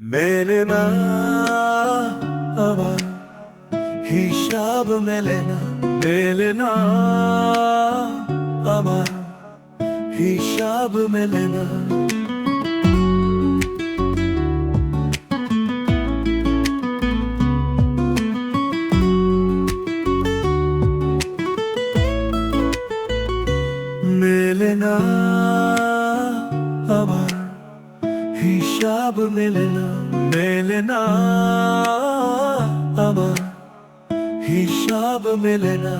মেলে না আমার হিসাব মেলে না মেলে না আমার হিসাব মেলে না মেলে না আমার। হিসাব মেলে না।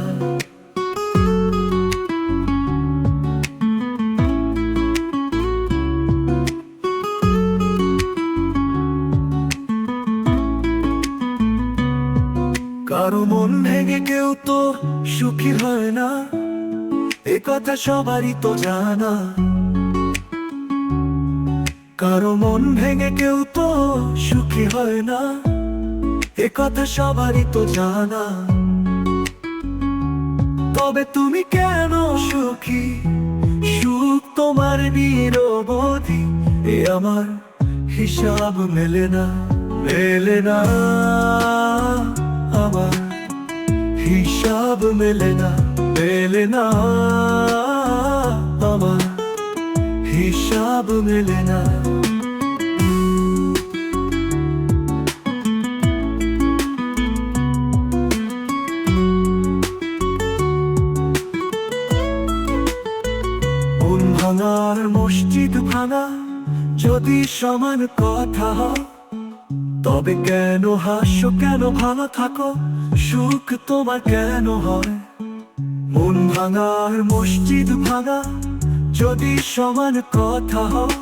কারও মন ভেঙে কেউ তো সুখী হয় না, এ কথা সবারই তো জানা। কারও মন ভেঙে কেউ তো সুখী হয় না। এ কথা সবারই তো জানা। তবে তুমি কেন সুখী? সুখ তোমার নিরবধি, এ আমার হিসাব মেলে না মেলে না। আমার হিসাব মেলে না মেলে না। হিসাব মেলে ভাঙার মসজিদ ভাঙা যদি সমান কথা হয়, তবে কেন হাস্য কেন ভালো থাকো, সুখ তোমার কেন হয়? মন ভাঙার মসজিদ ভাঙা যদি সমান কথা হয়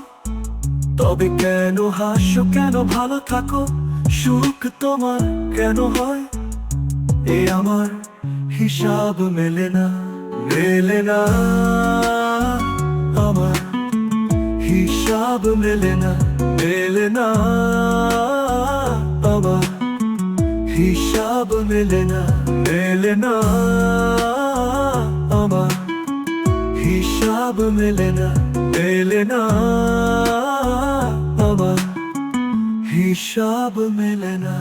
তবে কেন হাস্য কেন ভালো থাকো? সুখ তোমার কেন হয়? এ আমার হিসাব মেলে না মেলে না। আমার হিসাব মেলে না মেলে না। আমার হিসাব মেলে না মেলে না। সব মেলে না মেলে না আমার। হিসাব মেলে না।